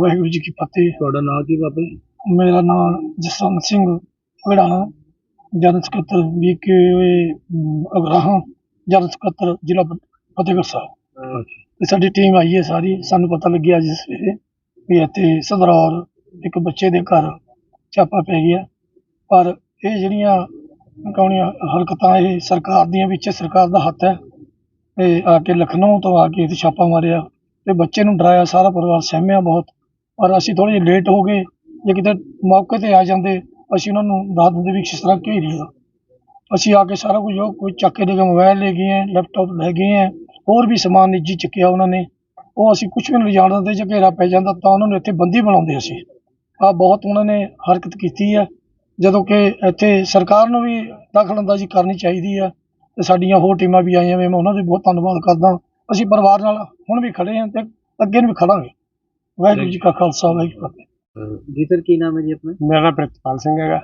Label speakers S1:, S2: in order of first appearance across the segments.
S1: ਵਾਹਿਗੁਰੂ ਜੀ ਕੀ ਫਤਿਹ।
S2: ਤੁਹਾਡਾ ਨਾਂ ਕੀ ਬਾਬਾ ਜੀ?
S1: ਮੇਰਾ ਨਾਮ ਜਸਵੰਤ ਸਿੰਘ ਵੜਾਣਾ ਜਨਰਲ ਸਕੱਤਰ ਵੀਕੇ ਅਗਰਾਹਾਂ ਜਨਰਲ ਸਕੱਤਰ ਜ਼ਿਲ੍ਹਾ ਫਤਿਹਗੜ੍ਹ ਸਾਹਿਬ। ਤੇ ਸਾਡੀ ਟੀਮ ਆਈ ਹੈ ਸਾਰੀ ਸਾਨੂੰ ਪਤਾ ਲੱਗਿਆ ਅੱਜ ਸਵੇਰੇ ਵੀ ਇੱਥੇ ਸਦਰੌਰ ਇੱਕ ਬੱਚੇ ਦੇ ਘਰ ਛਾਪਾ ਪੈ ਗਿਆ ਪਰ ਇਹ ਜਿਹੜੀਆਂ ਕੌਣੀਆਂ ਹਰਕਤਾਂ ਇਹ ਸਰਕਾਰ ਦੀਆਂ ਵਿੱਚ ਸਰਕਾਰ ਦਾ ਹੱਥ ਹੈ। ਇਹ ਆ ਕੇ ਲਖਨਊ ਤੋਂ ਆ ਕੇ ਇੱਥੇ ਛਾਪਾ ਮਾਰਿਆ। ਤੇ ਬੱਚੇ ਨੂੰ ਡਰਾਇਆ ਸਾਰਾ ਪਰਿਵਾਰ ਸਹਿਮਿਆ ਬਹੁਤ। ਪਰ ਅਸੀਂ ਥੋੜ੍ਹੇ ਜਿਹੇ ਲੇਟ ਹੋ ਗਏ, ਜੇ ਕਿਤੇ ਮੌਕੇ ਤੇ ਆ ਜਾਂਦੇ, ਅਸੀਂ ਉਹਨਾਂ ਨੂੰ ਦੱਸ ਦਿੰਦੇ ਵੀ ਕਿਸ ਤਰ੍ਹਾਂ ਘੇਰੀ ਆ ਅਸੀਂ ਆ ਕੇ ਸਾਰਾ ਕੁਝ ਉਹ ਕੋਈ ਚੱਕ ਕੇ ਦੇ ਕੇ ਮੋਬਾਈਲ ਲੈ ਗਏ ਹੈ ਲੈਪਟਾਪ ਲੈ ਗਏ ਹੈ, ਹੋਰ ਵੀ ਸਮਾਨ ਨਿੱਜੀ ਚੱਕਿਆ ਉਹਨਾਂ ਨੇ। ਉਹ ਅਸੀਂ ਕੁਝ ਵੀ ਨਹੀਂ ਜਾਣ ਦਿੰਦੇ ਜੇ ਘੇਰਾ ਪੈ ਜਾਂਦਾ ਤਾਂ ਉਹਨਾਂ ਨੂੰ ਇੱਥੇ ਬੰਦੀ ਬਣਾਉਂਦੇ ਅਸੀਂ। ਆ ਬਹੁਤ ਉਹਨਾਂ ਨੇ ਹਰਕਤ ਕੀਤੀ ਹੈ, ਜਦੋਂ ਕਿ ਇੱਥੇ ਸਰਕਾਰ ਨੂੰ ਵੀ ਦਖਲਅੰਦਾਜ਼ੀ ਕਰਨੀ ਚਾਹੀਦੀ ਹੈ ਤੇ ਸਾਡੀਆਂ ਹੋਰ ਟੀਮਾਂ ਵੀ ਆਈਆਂ ਵੇ ਮੈਂ ਉਹਨਾਂ ਦਾ ਵੀ ਬਹੁਤ ਧੰਨਵਾਦ ਕਰਦਾ। ਅਸੀਂ ਪਰਿਵਾਰ ਨਾਲ ਹੁਣ ਵੀ ਖੜੇ ਹਾਂ ਤੇ ਅੱਗੇ ਨੂੰ ਵੀ ਖੜਾਂਗੇ। ਵਾਹਿਗੁਰੂ ਜੀ ਕਾ ਖਾਲਸਾ ਵਾਹਿਗੁਰੂ ਜੀ ਕੀ ਫਤਿਹ।
S2: ਜੀ ਸਰ ਕੀ ਨਾਮ ਹੈ ਜੀ ਆਪਣਾ?
S1: ਮੇਰਾ ਨਾਮ ਪ੍ਰਿਤਪਾਲ ਸਿੰਘ ਹੈਗਾ।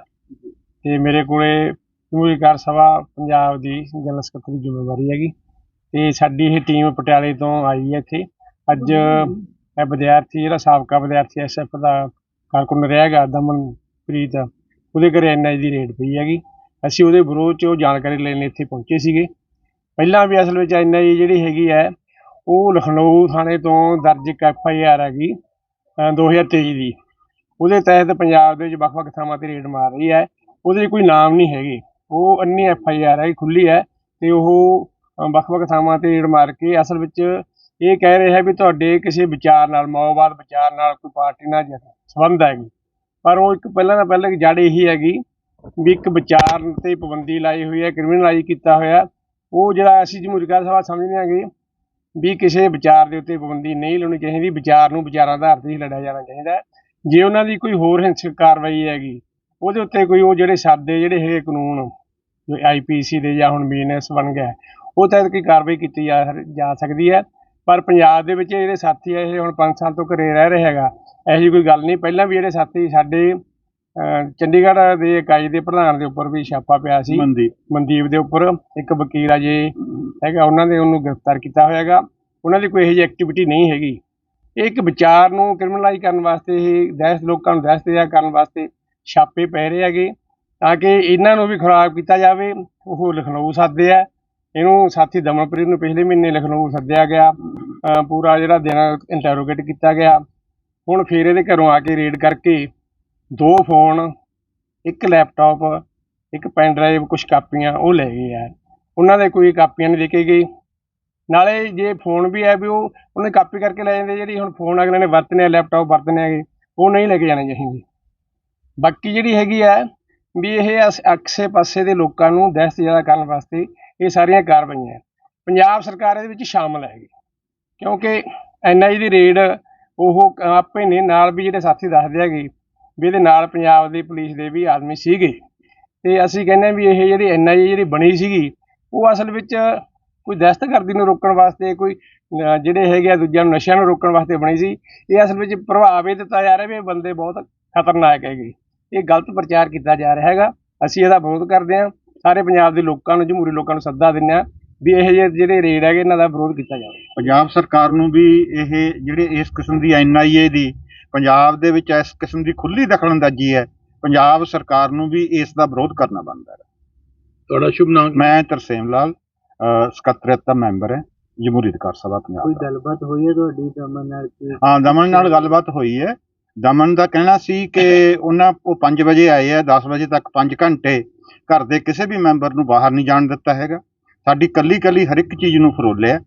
S1: ਤੇ ਮੇਰੇ ਕੋਲੇ ਜਮਹੂਰੀਕਾਰ ਸਭਾ ਪੰਜਾਬ ਦੀ ਜਨਰਲ ਸਕੱਤਰ ਦੀ ਜ਼ਿੰਮੇਵਾਰੀ ਹੈਗੀ। ਤੇ ਸਾਡੀ ਇਹ ਟੀਮ ਪਟਿਆਲੇ ਤੋਂ ਆਈ ਹੈ ਇੱਥੇ। ਅੱਜ ਇਹ ਵਿਦਿਆਰਥੀ ਜਿਹੜਾ ਸਾਬਕਾ ਵਿਦਿਆਰਥੀ ਐਸਐਫ ਦਾ ਕਾਰਕੁਨ ਰਿਹਾ ਹੈਗਾ ਦਮਨਪ੍ਰੀਤ ਉਹਦੇ ਘਰੇ ਐਨਆਈ ਦੀ ਰੇਡ ਪਈ ਹੈਗੀ। ਅਸੀਂ ਉਹਦੇ ਵਿਰੋਧ 'ਚ ਉਹ ਜਾਣਕਾਰੀ ਲੈਣ ਇੱਥੇ ਪਹੁੰਚੇ ਸੀਗੇ। ਪਹਿਲਾਂ ਵੀ ਅਸਲ ਵਿੱਚ ਐਨਆਈ ਜਿਹੜੀ ਹੈਗੀ ਹੈ ਉਹ ਲਖਨਊ ਥਾਣੇ ਤੋਂ ਦਰਜ ਇੱਕ ਐਫਆਈਆਰ ਹੈਗੀ। ਅ, 2023 ਦੀ। ਉਹਦੇ ਤਹਿਤ ਪੰਜਾਬ ਦੇ ਵਿੱਚ ਵੱਖ-ਵੱਖ ਥਾਵਾਂ ਤੇ ਰੇਡ ਮਾਰ ਰਹੀ ਹੈ। ਉਹਦੇ 'ਚ ਕੋਈ ਨਾਮ ਨਹੀਂ ਹੈਗੇ। ਉਹ ਅੰਨੀ ਐਫ ਆਈ ਆਰ ਹੈ ਖੁੱਲੀ ਹੈ ਤੇ ਉਹ ਅ, ਵੱਖ-ਵੱਖ ਥਾਵਾਂ ਤੇ ਰੇਡ ਮਾਰ ਕੇ ਅਸਲ ਵਿੱਚ ਇਹ ਕਹਿ ਰਿਹਾ ਵੀ ਤੁਹਾਡੇ ਕਿਸੇ ਵਿਚਾਰ ਨਾਲ ਮਾਓਵਾਦ ਵਿਚਾਰ ਨਾਲ ਕੋਈ ਪਾਰਟੀ ਨਾਲ ਜ- ਸੰਬੰਧ ਹੈਗੀ ਪਰ ਉਹ ਇੱਕ ਪਹਿਲਾਂ ਤਾਂ ਪਹਿਲਾਂ ਜੜ ਇਹੀ ਹੈਗੀ ਵੀ ਇੱਕ ਵਿਚਾਰ ਤੇ ਪਾਬੰਦੀ ਲਾਈ ਹੋਈ ਹੈ ਕ੍ਰਿਮੀਨਲਾਈਜ਼ ਕੀਤਾ ਹੋਇਆ। ਉਹ ਜਿਹੜਾ ਅਸੀਂ ਜਮਹੂਰੀਕਾਰ ਸਭਾ ਸਮਝਦੇ ਹਾਂਗੇ ਵੀ ਕਿਸੇ ਵਿਚਾਰ ਦੇ ਉੱਤੇ ਪਾਬੰਦੀ ਨਹੀਂ ਲਾਉਣੀ ਚਾਹੀਦੀ, ਵਿਚਾਰ ਨੂੰ ਵਿਚਾਰਾਂ ਦੇ ਆਧਾਰ ਤੇ ਹੀ ਲੜਿਆ ਜਾਣਾ ਚਾਹੀਦਾ। ਜੇ ਉਹਨਾਂ ਦੀ ਕੋਈ ਹੋਰ ਹਿੰਸਕ ਕਾਰਵਾਈ ਹੈਗੀ, ਉਹਦੇ ਉੱਤੇ ਕੋਈ ਉਹ ਜਿਹੜੇ ਸਾਦੇ ਜਿਹੜੇ ਹੈਗੇ ਕਾਨੂੰਨ, ਜੋ ਆਈਪੀਸੀ ਦੇ ਜਾਂ ਹੁਣ ਬੀਐਨਐਸ ਬਣ ਗਿਆ, ਉਹ ਤਹਿਤ ਕੋਈ ਕਾਰਵਾਈ ਕੀਤੀ ਜਾ ਸਕਦੀ ਹੈ। ਪਰ ਪੰਜਾਬ ਦੇ ਵਿੱਚ ਜਿਹੜੇ ਸਾਥੀ ਆ, ਇਹ ਹੁਣ 5 ਸਾਲ ਤੋਂ ਘਰੇ ਰਹਿ ਰਹੇ ਹੈਗਾ, ਇਹੋ ਜਿਹੀ ਕੋਈ ਗੱਲ ਨਹੀਂ। ਪਹਿਲਾਂ ਵੀ ਜਿਹੜੇ ਸਾਥੀ ਸਾਡੇ ਚੰਡੀਗੜ੍ਹ ਦੇ ਇਕਾਈ ਦੇ ਪ੍ਰਧਾਨ ਦੇ ਉੱਪਰ ਵੀ ਛਾਪਾ ਪਿਆ ਸੀ।
S2: ਮਨਦੀਪ।
S1: ਮਨਦੀਪ ਦੇ ਉੱਪਰ ਇੱਕ ਵਕੀਲ ਆ ਜੇ ਹੈਗਾ ਉਹਨਾਂ ਨੇ ਉਹਨੂੰ ਗ੍ਰਿਫਤਾਰ ਕੀਤਾ ਹੋਇਆ ਹੈਗਾ। ਉਹਨਾਂ ਦੀ ਕੋਈ ਇਹੋ ਜਿਹੀ ਐਕਟੀਵਿਟੀ ਨਹੀਂ ਹੈਗੀ। ਇਹ ਇੱਕ ਵਿਚਾਰ ਨੂੰ ਕ੍ਰਿਮੀਨਲਾਈਜ਼ ਕਰਨ ਵਾਸਤੇ ਇਹ ਦਹਿਸ਼ਤ ਲੋਕਾਂ ਨੂੰ ਦਹਿਸ਼ਤ ਜਾਂ ਕਰਨ ਵਾਸਤੇ ਛਾਪੇ ਪੈ ਰਹੇ ਹੈਗੇ। ਤਾਂ ਕਿ ਇਹਨਾਂ ਨੂੰ ਵੀ ਖਰਾਬ ਕੀਤਾ ਜਾਵੇ। ਉਹ ਲਖਨਊ ਸੱਦੇ ਆ। ਇਹਨੂੰ ਸਾਥੀ ਦਮਨਪ੍ਰੀਤ ਨੂੰ ਪਿਛਲੇ ਮਹੀਨੇ ਲਖਨਊ ਸੱਦਿਆ ਗਿਆ। ਪੂਰਾ ਜਿਹੜਾ ਦਿਨ ਇੰਟਰੋਗੇਟ ਕੀਤਾ ਗਿਆ। ਹੁਣ ਫਿਰ ਇਹਦੇ ਘਰੋਂ ਆ ਕੇ ਰੇਡ ਕਰਕੇ ਦੋ ਫੋਨ, ਇੱਕ ਲੈਪਟਾਪ ਇੱਕ ਪੈਨ ਡਰਾਈਵ ਕੁਝ ਕਾਪੀਆਂ, ਉਹ ਲੈ ਗਏ ਆ ਉਹਨਾਂ ਦੇ ਕੋਈ ਕਾਪੀਆਂ ਨਹੀਂ ਦੇ ਕੇ ਗਏ। ਨਾਲੇ ਜੇ ਫੋਨ ਵੀ ਹੈ ਵੀ ਉਹ, ਉਹਨੇ ਕਾਪੀ ਕਰਕੇ ਲੈ ਜਾਂਦੇ, ਜਿਹੜੀ ਹੁਣ ਫੋਨ ਅਗਲੇ ਨੇ ਵਰਤਨੇ ਆ ਲੈਪਟਾਪ ਵਰਤਨੇ ਹੈਗੇ, ਉਹ ਨਹੀਂ ਲੈ ਕੇ ਜਾਣੇ ਚਾਹੀਦੇ। ਬਾਕੀ ਜਿਹੜੀ ਹੈਗੀ ਹੈ ਵੀ ਇਹ ਅਸ- ਆਸੇ ਪਾਸੇ ਦੇ ਲੋਕਾਂ ਨੂੰ ਦਹਿਸ਼ਤ ਜ਼ਿਆਦਾ ਕਰਨ ਵਾਸਤੇ ਇਹ ਸਾਰੀਆਂ ਕਾਰਵਾਈਆਂ। ਪੰਜਾਬ ਸਰਕਾਰ ਇਹਦੇ ਵਿੱਚ ਸ਼ਾਮਲ ਹੈਗੀ। ਕਿਉਂਕਿ ਐਨਆਈ ਦੀ ਰੇਡ, ਉਹ ਆਪੇ ਨੇ, ਨਾਲ ਵੀ ਜਿਹੜੇ ਸਾਥੀ ਦੱਸਦੇ ਹੈਗੇ ਵੀ ਇਹਦੇ ਨਾਲ ਪੰਜਾਬ ਦੀ ਪੁਲਿਸ ਦੇ ਵੀ ਆਦਮੀ ਸੀਗੇ। ਤੇ ਅਸੀਂ ਕਹਿੰਦੇ ਹਾਂ ਵੀ ਇਹ ਜਿਹੜੀ ਐਨਆਈ ਜਿਹੜੀ ਬਣੀ ਸੀਗੀ, ਉਹ ਅਸਲ ਵਿੱਚ ਕੋਈ ਦਹਿਸ਼ਤਗਰਦੀ ਨੂੰ ਰੋਕਣ ਵਾਸਤੇ, ਕੋਈ ਜਿਹੜੇ ਹੈਗੇ ਆ ਦੂਜਿਆਂ ਨੂੰ ਨਸ਼ਿਆਂ ਨੂੰ ਰੋਕਣ ਵਾਸਤੇ ਬਣੀ ਸੀ, ਇਹ ਅਸਲ ਵਿੱਚ ਪ੍ਰਭਾਵ ਇਹ ਦਿੱਤਾ ਜਾ ਰਿਹਾ ਵੀ ਇਹ ਬੰਦੇ ਬਹੁਤ ਖਤਰਨਾਕ ਹੈਗੇ। ਇਹ ਗਲਤ ਪ੍ਰਚਾਰ ਕੀਤਾ ਜਾ ਰਿਹਾ ਹੈਗਾ। ਅਸੀਂ ਇਹਦਾ ਵਿਰੋਧ ਕਰਦੇ ਹਾਂ। ਸਾਰੇ ਪੰਜਾਬ ਦੇ ਲੋਕਾਂ ਨੂੰ, ਜਮਹੂਰੀ ਲੋਕਾਂ ਨੂੰ ਸੱਦਾ ਦਿੰਦੇ ਹਾਂ ਵੀ ਇਹ ਜਿਹੜੇ ਰੇਡ ਹੈਗੇ, ਇਹਨਾਂ ਦਾ ਵਿਰੋਧ ਕੀਤਾ ਜਾਵੇ।
S3: ਪੰਜਾਬ ਸਰਕਾਰ ਨੂੰ ਵੀ ਇਹ ਜਿਹੜੇ ਇਸ ਕਿਸਮ ਦੀ ਐਨਆਈਏ ਦੀ ਪੰਜਾਬ ਦੇ ਵਿੱਚ ਇਸ ਕਿਸਮ ਦੀ ਖੁੱਲੀ ਦਖਲਅੰਦਾਜ਼ੀ ਹੈ ਪੰਜਾਬ ਸਰਕਾਰ ਨੂੰ ਵੀ ਇਸ ਦਾ ਵਿਰੋਧ ਕਰਨਾ ਬਣਦਾ ਹੈ।
S2: ਤੁਹਾਡਾ ਸ਼ੁਭ ਨਾਮ?
S3: ਮੈਂ ਤਰਸੇਮ ਲਾਲ ਸਕੱਤਰੇਤ ਦਾ ਮੈਂਬਰ ਹੈ ਜਮਹੂਰੀ ਅਧਿਕਾਰ ਸਭਾ ਪੰਜਾਬ
S2: ਕੋਈ ਗੱਲਬਾਤ ਹੋਈ ਹੈ ਤੁਹਾਡੀ ਦਮਨ ਨਾਲ ਕਿ?
S3: ਹਾਂ ਦਮਨ ਨਾਲ ਗੱਲਬਾਤ ਹੋਈ ਹੈ। ਦਮਨ ਦਾ ਕਹਿਣਾ ਸੀ ਕਿ ਉਹਨਾਂ ਉਹ 5 ਵਜੇ ਆਏ ਆ 10 ਵਜੇ ਤੱਕ 5 ਘੰਟੇ ਘਰ ਦੇ ਕਿਸੇ ਵੀ ਮੈਂਬਰ ਨੂੰ ਬਾਹਰ ਨਹੀਂ ਜਾਣ ਦਿੱਤਾ ਹੈਗਾ। ਸਾਡੀ ਕੱਲੀ ਕੱਲੀ ਹਰ ਇੱਕ ਚੀਜ਼ ਨੂੰ ਫਰੋਲਿਆ।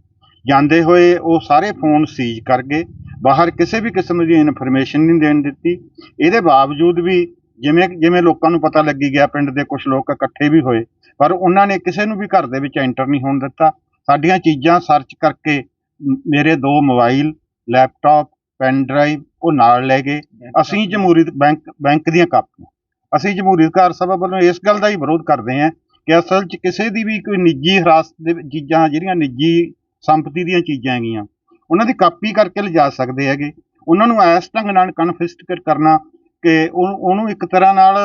S3: ਜਾਂਦੇ ਹੋਏ ਉਹ ਸਾਰੇ ਫੋਨ ਸੀਜ਼ ਕਰ ਗਏ। ਬਾਹਰ ਕਿਸੇ ਵੀ ਕਿਸਮ ਦੀ ਇਨਫੋਰਮੇਸ਼ਨ ਨਹੀਂ ਦੇਣ ਦਿੱਤੀ। ਇਹਦੇ ਬਾਵਜੂਦ ਵੀ ਜਿਵੇਂ ਜਿਵੇਂ ਲੋਕਾਂ ਨੂੰ ਪਤਾ ਲੱਗੀ ਗਿਆ ਪਿੰਡ ਦੇ ਕੁਝ ਲੋਕ ਇਕੱਠੇ ਵੀ ਹੋਏ ਪਰ ਉਹਨਾਂ ਨੇ ਕਿਸੇ ਨੂੰ ਵੀ ਘਰ ਦੇ ਵਿੱਚ ਐਂਟਰ ਨਹੀਂ ਹੋਣ ਦਿੱਤਾ। ਸਾਡੀਆਂ ਚੀਜ਼ਾਂ ਸਰਚ ਕਰਕੇ ਮੇਰੇ ਦੋ ਮੋਬਾਈਲ ਲੈਪਟਾਪ ਪੈਨ ਡਰਾਈਵ ਉਹ ਨਾਲ ਲੈ ਗਏ। ਅਸੀਂ ਜਮਹੂਰੀ ਬੈਂਕ ਬੈਂਕ ਦੀਆਂ ਕਾਪੀਆਂ। ਅਸੀਂ ਜਮਹੂਰੀ ਅਧਿਕਾਰ ਸਭਾ ਵੱਲੋਂ ਇਸ ਗੱਲ ਦਾ ਹੀ ਵਿਰੋਧ ਕਰਦੇ ਹਾਂ ਕਿ ਅਸਲ 'ਚ ਕਿਸੇ ਦੀ ਵੀ ਕੋਈ ਨਿੱਜੀ ਹਿਰਾਸਤ ਦੇ ਚੀਜ਼ਾਂ ਜਿਹੜੀਆਂ ਨਿੱਜੀ ਸੰਪਤੀ ਦੀਆਂ ਚੀਜ਼ਾਂ ਹੈਗੀਆਂ ਉਹਨਾਂ ਦੀ ਕਾਪੀ ਕਰਕੇ ਲਿਜਾ ਸਕਦੇ ਹੈਗੇ। ਉਹਨਾਂ ਨੂੰ ਇਸ ਢੰਗ ਨਾਲ ਕਨਫਿਸਟ ਕਰਨਾ ਕਿ ਉਹ- ਉਹਨੂੰ ਇੱਕ ਤਰ੍ਹਾਂ ਨਾਲ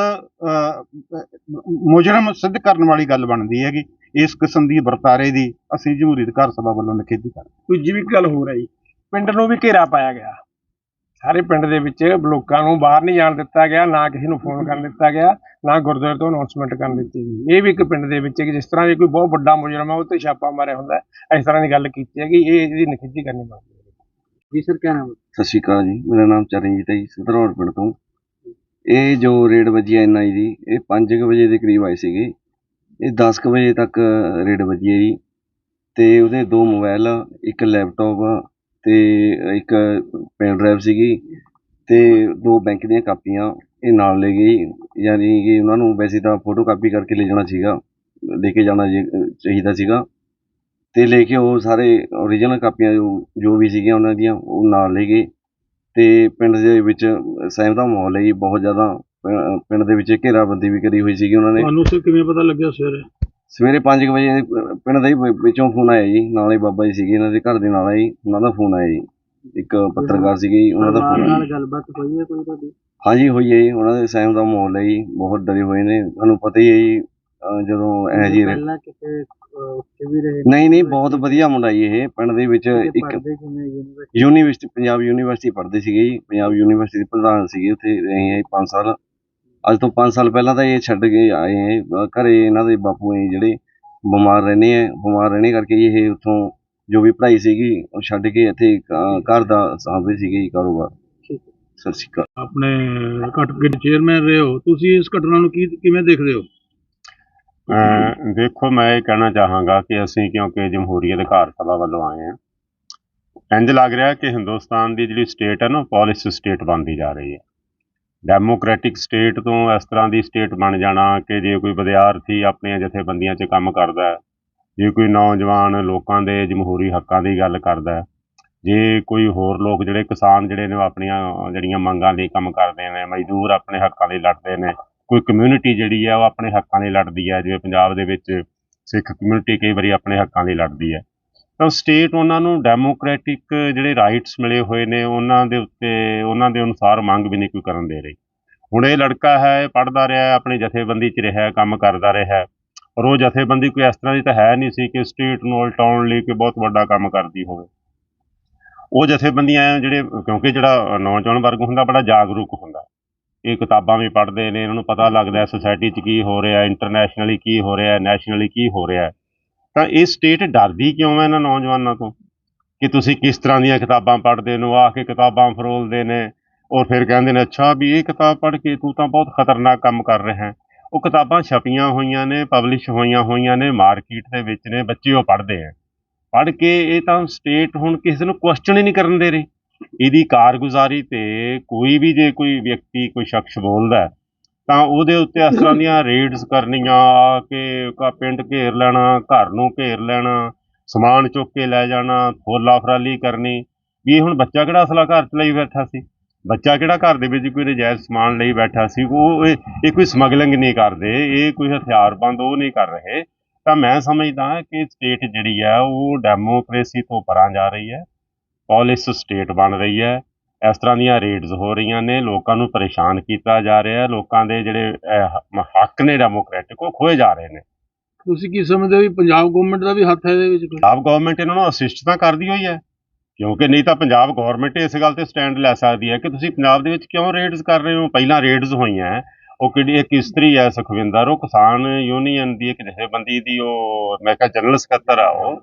S3: ਮੁਜਰਮ ਸਿੱਧ ਕਰਨ ਵਾਲੀ ਗੱਲ ਬਣਦੀ ਹੈਗੀ। ਇਸ ਕਿਸਮ ਦੀ ਵਰਤਾਰੇ ਦੀ ਅਸੀਂ ਜਮਹੂਰੀ ਅਧਿਕਾਰ ਸਭਾ ਵੱਲੋਂ ਨਿਖੇਧੀ ਕਰਦੇ
S1: ਦੂਜੀ ਵੀ ਗੱਲ ਹੋ ਰਹੀ ਪਿੰਡ ਨੂੰ ਵੀ ਘੇਰਾ ਪਾਇਆ ਗਿਆ। ਸਾਰੇ ਪਿੰਡ ਦੇ ਵਿੱਚ ਲੋਕਾਂ ਨੂੰ ਬਾਹਰ ਨਹੀਂ ਜਾਣ ਦਿੱਤਾ ਗਿਆ, ਨਾ ਕਿਸੇ ਨੂੰ ਫੋਨ ਕਰਨ ਦਿੱਤਾ ਗਿਆ। ਨਾ ਗੁਰਦੁਆਰੇ ਤੋਂ ਅਨਾਉਂਸਮੈਂਟ ਕਰਨ ਦਿੱਤੀ ਗਈ ਇਹ ਵੀ ਇੱਕ ਪਿੰਡ ਦੇ ਵਿੱਚ ਕਿ ਜਿਸ ਤਰ੍ਹਾਂ ਜੇ ਕੋਈ ਬਹੁਤ ਵੱਡਾ ਮੁਜਰਮ ਹੈ ਉਹ ਤੇ ਛਾਪਾ ਮਾਰਿਆ ਹੁੰਦਾ ਹੈ, ਇਸ ਤਰ੍ਹਾਂ ਦੀ ਗੱਲ ਕੀਤੀ ਹੈਗੀ ਇਹ ਇਹਦੀ ਨਖੇਧੀ ਕਰਨੀ ਬਣਦੀ ਹੈ।
S2: ਜੀ ਸਰ ਨਾਮ ਹੈ?
S4: ਸਤਿ ਸ਼੍ਰੀ ਅਕਾਲ ਜੀ। ਮੇਰਾ ਨਾਮ ਚਰਨਜੀਤ ਹੈ ਜੀ ਸਧਰੌੜ ਪਿੰਡ ਤੋਂ। ਇਹ ਜੋ ਰੇਡ ਵੱਜੀ ਹੈ ਐਨਆਈ ਦੀ ਇਹ 5 ਵਜੇ ਦੇ ਕਰੀਬ ਆਏ ਸੀਗੇ। ਇਹ 10 ਕੁ ਵਜੇ ਤੱਕ ਰੇਡ ਵੱਜੀ ਹੈ ਜੀ। ਤੇ ਉਹਦੇ ਦੋ ਮੋਬਾਈਲ ਇੱਕ ਲੈਪਟਾਪ ਤੇ ਇੱਕ ਪੈਨ ਡਰਾਈਵ ਸੀਗੀ ਤੇ ਦੋ ਬੈਂਕ ਦੀਆਂ ਕਾਪੀਆਂ। ਇਹ ਨਾਲ ਲੈ ਜੀ। ਯਾਨੀ ਕਿ ਉਹਨਾਂ ਨੂੰ ਵੈਸੇ ਤਾਂ ਫੋਟੋ ਕਾਪੀ ਕਰਕੇ ਲੈ ਜਾਣਾ ਸੀਗਾ ਲੈ ਕੇ ਜਾਣਾ ਜੀ- ਚਾਹੀਦਾ ਸੀਗਾ। ਤੇ ਲੈ ਕੇ ਉਹ ਸਾਰੇ ਓਰੀਜਨਲ ਕਾਪੀਆਂ ਜੋ ਜੋ ਵੀ ਸੀਗੀਆਂ ਉਹਨਾਂ ਦੀਆਂ ਉਹ ਨਾਲ ਲੈ ਗਏ। ਤੇ ਪਿੰਡ ਦੇ ਵਿੱਚ ਸਹਿਮ ਦਾ ਮਾਹੌਲ ਹੈ ਜੀ ਬਹੁਤ ਜ਼ਿਆਦਾ ਪ- ਪਿੰਡ ਦੇ ਵਿੱਚ ਘੇਰਾਬੰਦੀ ਵੀ ਕਰੀ ਹੋਈ ਸੀਗੀ ਉਹਨਾਂ ਨੇ।
S2: ਤੁਹਾਨੂੰ ਸਰ ਕਿਵੇਂ ਪਤਾ ਲੱਗਿਆ ਸਵੇਰੇ?
S4: ਸਵੇਰੇ 5 ਵਜੇ ਪਿੰਡ ਦੇ ਹੀ ਵਿੱਚੋਂ ਫੋਨ ਆਇਆ ਜੀ ਨਾਲੇ ਬਾਬਾ ਜੀ ਸੀਗੇ ਇਹਨਾਂ ਦੇ ਘਰ ਦੇ ਨਾਲ ਆਏ ਜੀ ਉਹਨਾਂ ਦਾ ਫੋਨ ਆਇਆ ਜੀ। ਇੱਕ ਪੱਤਰਕਾਰ ਸੀਗੇ ਉਹਨਾਂ ਦਾ
S2: ਪਰਿਵਾਰ ਨਾਲ ਗੱਲਬਾਤ ਹੋਈ ਹੈ ਕੋਈ ਤੁਹਾਡੀ?
S4: ਹਾਂਜੀ ਹੋਈ ਹੈ ਜੀ ਉਹਨਾਂ ਦੇ ਸਹਿਮ ਦਾ ਮਾਹੌਲ ਹੈ ਜੀ ਬਹੁਤ ਡਰੇ ਹੋਏ ਨੇ ਤੁਹਾਨੂੰ ਪਤਾ ਹੀ ਹੈ ਜੀ ਅਹ ਜਦੋਂ ਇਹ ਜੀ
S2: ਪਹਿਲਾਂ ਕਿਤੇ ਅਹ, ਉੱਥੇ ਵੀ ਰਹੇ?
S4: ਨਹੀਂ ਨਹੀਂ ਬਹੁਤ ਵਧੀਆ ਮੁੰਡਾ ਜੀ ਇਹ ਪਿੰਡ ਦੇ ਵਿੱਚ
S2: ਇੱਕ
S4: ਇੱਕ
S2: ਪੜ੍ਹਦੇ ਕਿਵੇਂ ਯੂਨੀਵਰਸਿਟੀ?
S4: ਯੂਨੀਵਰਸਿਟੀ ਪੰਜਾਬ ਯੂਨੀਵਰਸਿਟੀ ਪੜ੍ਹਦੇ ਸੀਗੇ ਜੀ ਪੰਜਾਬ ਯੂਨੀਵਰਸਿਟੀ ਦੇ ਪ੍ਰਧਾਨ ਸੀਗੇ ਉੱਥੇ ਰਹੇ ਹੈ 5 ਸਾਲ। ਅੱਜ ਤੋਂ 5 ਸਾਲ ਪਹਿਲਾਂ ਤਾਂ ਇਹ ਛੱਡ ਕੇ ਆਏ ਹੈ ਅਹ ਘਰੇ ਇਹਨਾਂ ਦੇ ਬਾਪੂ ਹੈ ਜਿਹੜੇ ਬਿਮਾਰ ਰਹਿੰਦੇ ਹੈ ਬਿਮਾਰ ਰਹਿਣੇ ਕਰਕੇ ਇਹ ਉੱਥੋਂ ਜੋ ਵੀ ਪੜ੍ਹਾਈ ਸੀਗੀ ਉਹ ਛੱਡ ਕੇ ਇੱਥੇ ਘਰ ਦਾ ਸਾਂਭਦੇ ਸੀਗੇ ਜੀ ਕਾਰੋਬਾਰ।
S2: ਠੀਕ ਹੈ।
S4: ਸਤਿ ਸ਼੍ਰੀ ਅਕਾਲ।
S2: ਆਪਣੇ ਘਟਕੇ ਚੇਅਰਮੈਨ ਰਹੇ ਹੋ। ਤੁਸੀਂ ਇਸ ਘਟਨਾ ਨੂੰ ਕੀ ਕਿਵੇਂ ਦੇਖਦੇ ਹੋ?
S5: ਦੇਖੋ ਮੈਂ ਇਹ ਕਹਿਣਾ ਚਾਹਾਂਗਾ ਕਿ ਅਸੀਂ ਕਿਉਂਕਿ ਜਮਹੂਰੀਅਤ ਘਾਰ ਸਭਾ ਵੱਲੋਂ ਆਏ ਹਾਂ। ਇੰਜ ਲੱਗ ਰਿਹਾ ਕਿ ਹਿੰਦੁਸਤਾਨ ਦੀ ਜਿਹੜੀ ਸਟੇਟ ਹੈ ਨਾ ਪੋਲਿਸ ਸਟੇਟ ਬਣਦੀ ਜਾ ਰਹੀ ਹੈ। ਡੈਮੋਕ੍ਰੈਟਿਕ ਸਟੇਟ ਤੋਂ ਇਸ ਤਰ੍ਹਾਂ ਦੀ ਸਟੇਟ ਬਣ ਜਾਣਾ ਕਿ ਜੇ ਕੋਈ ਵਿਦਿਆਰਥੀ ਆਪਣੀਆਂ ਜਥੇਬੰਦੀਆਂ 'ਚ ਕੰਮ ਕਰਦਾ ਹੈ ਜੇ ਕੋਈ ਨੌਜਵਾਨ ਲੋਕਾਂ ਦੇ ਜਮਹੂਰੀ ਹੱਕਾਂ ਦੀ ਗੱਲ ਕਰਦਾ ਜੇ ਕੋਈ ਹੋਰ ਲੋਕ ਜਿਹੜੇ ਕਿਸਾਨ ਜਿਹੜੇ ਨੇ ਉਹ ਆਪਣੀਆਂ ਜਿਹੜੀਆਂ ਮੰਗਾਂ ਲਈ ਕੰਮ ਕਰਦੇ ਨੇ ਮਜ਼ਦੂਰ ਆਪਣੇ ਹੱਕਾਂ ਲਈ ਲੜਦੇ ਨੇ ਕੋਈ ਕਮਿਊਨਿਟੀ ਜਿਹੜੀ ਹੈ ਉਹ ਆਪਣੇ ਹੱਕਾਂ ਲਈ ਲੜਦੀ ਹੈ ਜਿਵੇਂ ਪੰਜਾਬ ਦੇ ਵਿੱਚ ਸਿੱਖ ਕਮਿਊਨਿਟੀ ਕਈ ਵਾਰੀ ਆਪਣੇ ਹੱਕਾਂ ਲਈ ਲੜਦੀ ਹੈ ਤਾਂ ਸਟੇਟ ਉਹਨਾਂ ਨੂੰ ਡੈਮੋਕ੍ਰੈਟਿਕ ਜਿਹੜੇ ਰਾਈਟਸ ਮਿਲੇ ਹੋਏ ਨੇ ਉਹਨਾਂ ਦੇ ਉੱਤੇ ਉਹਨਾਂ ਦੇ ਅਨੁਸਾਰ ਮੰਗ ਵੀ ਨਹੀਂ ਕੋਈ ਕਰਨ ਦੇ ਰਹੀ। ਹੁਣ ਇਹ ਲੜਕਾ ਹੈ ਪੜ੍ਹਦਾ ਰਿਹਾ ਹੈ, ਆਪਣੀ ਜਥੇਬੰਦੀ 'ਚ ਰਿਹਾ ਕੰਮ ਕਰਦਾ ਰਿਹਾ ਔਰ ਉਹ ਜਥੇਬੰਦੀ ਕੋਈ ਇਸ ਤਰ੍ਹਾਂ ਦੀ ਤਾਂ ਹੈ ਨਹੀਂ ਸੀ ਕਿ ਸਟੇਟ ਨੂੰ ਉਲਟਾਉਣ ਲਈ ਕੋਈ ਬਹੁਤ ਵੱਡਾ ਕੰਮ ਕਰਦੀ ਹੋਵੇ। ਉਹ ਜਥੇਬੰਦੀਆਂ ਜਿਹੜੇ, ਕਿਉਂਕਿ ਜਿਹੜਾ ਨੌਜਵਾਨ ਵਰਗ ਹੁੰਦਾ, ਬੜਾ ਜਾਗਰੂਕ ਹੁੰਦਾ। ਇਹ ਕਿਤਾਬਾਂ ਵੀ ਪੜ੍ਹਦੇ ਨੇ, ਇਹਨਾਂ ਨੂੰ ਪਤਾ ਲੱਗਦਾ ਹੈ ਸੋਸਾਇਟੀ 'ਚ ਕੀ ਹੋ ਰਿਹਾ ਇੰਟਰਨੈਸ਼ਨਲੀ ਕੀ ਹੋ ਰਿਹਾ ਨੈਸ਼ਨਲੀ ਕੀ ਹੋ ਰਿਹਾ ਤਾਂ ਇਹ ਸਟੇਟ ਡਰਦੀ ਕਿਉਂ ਹੈ ਇਹਨਾਂ ਨੌਜਵਾਨਾਂ ਤੋਂ? ਕਿ ਤੁਸੀਂ ਕਿਸ ਤਰ੍ਹਾਂ ਦੀਆਂ ਕਿਤਾਬਾਂ ਪੜ੍ਹਦੇ ਹੋ ਆ ਕੇ ਕਿਤਾਬਾਂ ਫਰੋਲਦੇ ਨੇ, ਔਰ ਫਿਰ ਕਹਿੰਦੇ ਨੇ, ਅੱਛਾ ਵੀ ਇਹ ਕਿਤਾਬ ਪੜ੍ਹ ਕੇ ਤੂੰ ਤਾਂ ਬਹੁਤ ਖਤਰਨਾਕ ਕੰਮ ਕਰ ਰਿਹਾ ਹੈ। ਉਹ ਕਿਤਾਬਾਂ ਛਪੀਆਂ ਹੋਈਆਂ ਨੇ ਪਬਲਿਸ਼ ਹੋਈਆਂ ਹੋਈਆਂ ਨੇ ਮਾਰਕੀਟ ਦੇ ਵਿੱਚ ਨੇ, ਬੱਚੇ ਉਹ ਪੜ੍ਹਦੇ ਆ। ਪੜ੍ਹ ਕੇ ਇਹ ਤਾਂ ਸਟੇਟ ਹੁਣ ਕਿਸੇ ਨੂੰ ਕੁਐਸਚਨ ਹੀ ਨਹੀਂ ਕਰਨ ਦੇ ਰਹੀ। ਇਹਦੀ ਕਾਰਗੁਜ਼ਾਰੀ ਤੇ ਕੋਈ ਵੀ ਜੇ ਕੋਈ ਵਿਅਕਤੀ, ਕੋਈ ਸ਼ਖਸ ਬੋਲਦਾ ਤਾਂ ਉਹਦੇ ਉੱਤੇ ਇਸ ਤਰ੍ਹਾਂ ਦੀਆਂ ਰੇਡਸ ਕਰਨੀਆਂ ਆ ਕੇ ਕਾ ਪਿੰਡ ਘੇਰ ਲੈਣਾ, ਘਰ ਨੂੰ ਘੇਰ ਲੈਣਾ, ਸਮਾਨ ਚੁੱਕ ਕੇ ਲੈ ਜਾਣਾ ਫੋਲਾ ਫਰਾਲੀ ਕਰਨੀ, ਵੀ ਇਹ ਹੁਣ ਬੱਚਾ ਕਿਹੜਾ ਅਸਲਾ ਘਰ ਚ ਲਈ ਬੈਠਾ ਸੀ? ਬੱਚਾ ਕਿਹੜਾ ਘਰ ਦੇ ਵਿੱਚ ਕੋਈ ਨਜਾਇਜ਼ ਸਮਾਨ ਲਈ ਬੈਠਾ ਸੀ ਉਹ ਇਹ ਇਹ ਕੋਈ ਸਮਗਲਿੰਗ ਨਹੀਂ ਕਰਦੇ ਇਹ ਕੋਈ ਹਥਿਆਰਬੰਦ ਉਹ ਨਹੀਂ ਕਰ ਰਹੇ। ਤਾਂ ਮੈਂ ਸਮਝਦਾ ਕਿ ਸਟੇਟ ਜਿਹੜੀ ਹੈ ਉਹ ਡੈਮੋਕ੍ਰੇਸੀ ਤੋਂ ਪਰਾਂ ਜਾ ਰਹੀ ਹੈ ਪੋਲਿਸ ਸਟੇਟ ਬਣ ਰਹੀ ਹੈ। ਇਸ ਤਰ੍ਹਾਂ ਦੀਆਂ ਰੇਡਸ ਹੋ ਰਹੀਆਂ ਨੇ ਲੋਕਾਂ ਨੂੰ ਪਰੇਸ਼ਾਨ ਕੀਤਾ ਜਾ ਰਿਹਾ ਹੈ ਲੋਕਾਂ ਦੇ ਜਿਹੜੇ ਹੱਕ ਨੇ ਡੈਮੋਕ੍ਰੈਟਿਕ ਉਹ ਖੋਏ ਜਾ ਰਹੇ ਨੇ।
S2: ਤੁਸੀਂ ਕੀ ਸਮਝਦੇ ਹੋ ਵੀ ਪੰਜਾਬ ਗਵਰਨਮੈਂਟ ਦਾ ਵੀ ਹੱਥ ਹੈ ਇਹਦੇ ਵਿੱਚ ਕੋਈ?
S5: ਪੰਜਾਬ ਗਵਰਨਮੈਂਟ ਇਹਨਾਂ ਨੂੰ ਅਸਿਸਟ ਤਾਂ ਕਰਦੀ ਹੋਈ ਹੈ। ਕਿਉਂਕਿ ਨਹੀਂ ਤਾਂ ਪੰਜਾਬ ਗਵਰਨਮੈਂਟ ਇਸ ਗੱਲ ਤੇ ਸਟੈਂਡ ਲੈ ਸਕਦੀ ਹੈ ਕਿ ਤੁਸੀਂ ਪੰਜਾਬ ਦੇ ਵਿੱਚ ਕਿਉਂ ਰੇਡਸ ਕਰ ਰਹੇ ਹੋ? ਪਹਿਲਾਂ ਰੇਡਸ ਹੋਈਆਂ ਉਹ ਕਿਹੜੀ ਇੱਕ ਇਸਤਰੀ ਹੈ ਸੁਖਵਿੰਦਰ? ਉਹ ਕਿਸਾਨ ਯੂਨੀਅਨ ਦੀ, ਇੱਕ ਜਥੇਬੰਦੀ ਦੀ, ਉਹ ਮੈਂ ਕਿਹਾ ਜਨਰਲ ਸਕੱਤਰ ਆ ਉਹ।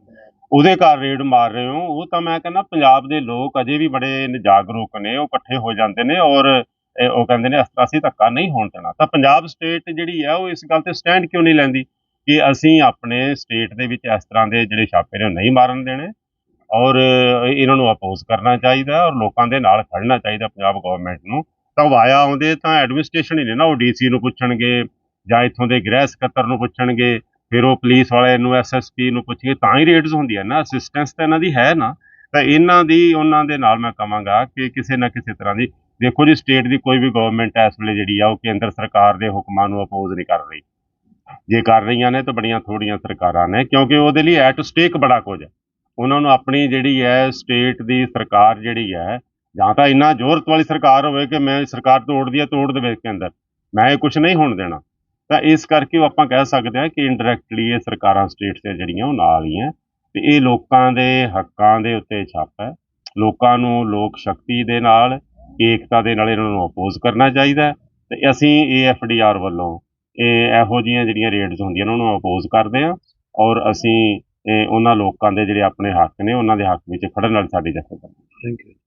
S5: ਉਹਦੇ ਘਰ ਰੇਡ ਮਾਰ ਰਹੇ ਹੋ। ਉਹ ਤਾਂ ਮੈਂ ਕਹਿੰਦਾ ਪੰਜਾਬ ਦੇ ਲੋਕ ਅਜੇ ਵੀ ਬੜੇ ਜਾਗਰੂਕ ਨੇ, ਉਹ ਇਕੱਠੇ ਹੋ ਜਾਂਦੇ ਨੇ ਔਰ ਉਹ ਕਹਿੰਦੇ ਨੇ ਇਸ ਤਰ੍ਹਾਂ ਅਸੀਂ ਧੱਕਾ ਨਹੀਂ ਹੋਣ ਦੇਣਾ। ਤਾਂ ਪੰਜਾਬ ਸਟੇਟ ਜਿਹੜੀ ਹੈ ਉਹ ਇਸ ਗੱਲ ਤੇ ਸਟੈਂਡ ਕਿਉਂ ਨਹੀਂ ਲੈਂਦੀ ਕਿ ਅਸੀਂ ਆਪਣੇ ਸਟੇਟ ਦੇ ਵਿੱਚ ਇਸ ਤਰ੍ਹਾਂ ਦੇ ਜਿਹੜੇ ਛਾਪੇ ਨੇ ਉਹ ਨਹੀਂ ਮਾਰਨ ਦੇਣੇ? ਔਰ ਇਹਨਾਂ ਨੂੰ ਅਪੋਜ਼ ਕਰਨਾ ਚਾਹੀਦਾ ਔਰ ਲੋਕਾਂ ਦੇ ਨਾਲ ਖੜਨਾ ਚਾਹੀਦਾ ਪੰਜਾਬ ਗਵਰਨਮੈਂਟ ਨੂੰ। ਤਾਂ ਵਾਇਆ ਆਉਂਦੇ ਤਾਂ ਐਡਮਿਨਿਸਟ੍ਰੇਸ਼ਨ ਹੀ ਨੇ ਨਾ, ਉਹ ਡੀਸੀ ਨੂੰ ਪੁੱਛਣਗੇ ਜਾਂ ਇੱਥੋਂ ਦੇ ਗ੍ਰਹਿ ਸਕੱਤਰ ਨੂੰ ਪੁੱਛਣਗੇ, ਫਿਰ ਉਹ ਪੁਲਿਸ ਵਾਲੇ ਨੂੰ ਐਸਐਸਪੀ ਨੂੰ ਪੁੱਛਣਗੇ, ਤਾਂ ਹੀ ਰੇਟਸ ਹੁੰਦੀਆਂ ਨਾ ਅਸਿਸਟੈਂਸ ਤਾਂ ਇਹਨਾਂ ਦੀ ਹੈ ਨਾ। ਤਾਂ ਇਹਨਾਂ ਦੀ, ਉਹਨਾਂ ਦੇ ਨਾਲ ਮੈਂ ਕਹਾਂਗਾ ਕਿ ਕਿਸੇ ਨਾ ਕਿਸੇ ਤਰ੍ਹਾਂ ਦੀ, ਦੇਖੋ ਜੀ ਸਟੇਟ ਦੀ ਕੋਈ ਵੀ ਗਵਰਨਮੈਂਟ ਇਸ ਵੇਲੇ ਜਿਹੜੀ ਆ, ਉਹ ਕੇਂਦਰ ਸਰਕਾਰ ਦੇ ਹੁਕਮਾਂ ਨੂੰ ਅਪੋਜ਼ ਨਹੀਂ ਕਰ ਰਹੀ। ਜੇ ਕਰ ਰਹੀਆਂ ਨੇ ਤਾਂ ਬੜੀਆਂ ਥੋੜੀਆਂ ਸਰਕਾਰਾਂ ਨੇ, ਕਿਉਂਕਿ ਉਹਦੇ ਲਈ ਐਟ ਸਟੇਕ ਬੜਾ ਕੁਝ ਹੈ। ਉਹਨਾਂ ਨੂੰ ਆਪਣੀ ਜਿਹੜੀ ਹੈ ਸਟੇਟ ਦੀ ਸਰਕਾਰ ਜਿਹੜੀ ਹੈ, ਜਾਂ ਤਾਂ ਇੰਨਾ ਜ਼ੋਰਤ ਵਾਲੀ ਸਰਕਾਰ ਹੋਵੇ ਕਿ ਮੈਂ ਸਰਕਾਰ ਤੋੜਦੀ ਹੈ, ਤੋੜ ਦੇਵੇ ਕੇ ਅੰਦਰ। ਮੈਂ ਇਹ ਕੁਝ ਨਹੀਂ ਹੋਣ ਦੇਣਾ। ਤਾਂ ਇਸ ਕਰਕੇ ਉਹ ਆਪਾਂ ਕਹਿ ਸਕਦੇ ਹਾਂ ਕਿ ਇਨਡਾਇਰੈਕਟਲੀ ਇਹ ਸਰਕਾਰਾਂ ਸਟੇਟਸ ਤੇ ਜਿਹੜੀਆਂ ਉਹ ਨਾਲ ਹੀ ਹੈ। ਤੇ ਇਹ ਲੋਕਾਂ ਦੇ ਹੱਕਾਂ ਦੇ ਉੱਤੇ ਛਾਪ ਹੈ। ਲੋਕਾਂ ਨੂੰ ਲੋਕ ਸ਼ਕਤੀ ਦੇ ਨਾਲ, ਏਕਤਾ ਦੇ ਨਾਲ ਇਹਨਾਂ ਨੂੰ ਅਪੋਜ਼ ਕਰਨਾ ਚਾਹੀਦਾ ਹੈ। ਤੇ ਅਸੀਂ ਏਐਫਡੀਆਰ ਵੱਲੋਂ ਇਹ ਇਹੋ ਜਿਹੀਆਂ ਜਿਹੜੀਆਂ ਰੇਡਸ ਹੁੰਦੀਆਂ ਉਹਨਾਂ ਨੂੰ ਅਪੋਜ਼ ਕਰਦੇ ਹਾਂ। ਔਰ ਅਸੀਂ ਉਹਨਾਂ ਲੋਕਾਂ ਦੇ ਜਿਹੜੇ ਆਪਣੇ ਹੱਕ ਨੇ, ਉਹਨਾਂ ਦੇ ਹੱਕ ਵਿੱਚ ਖੜਨ ਨਾਲ ਸਾਡੀ ਜਥੇਬੰਦੀ
S2: ਥੈਂਕ ਯੂ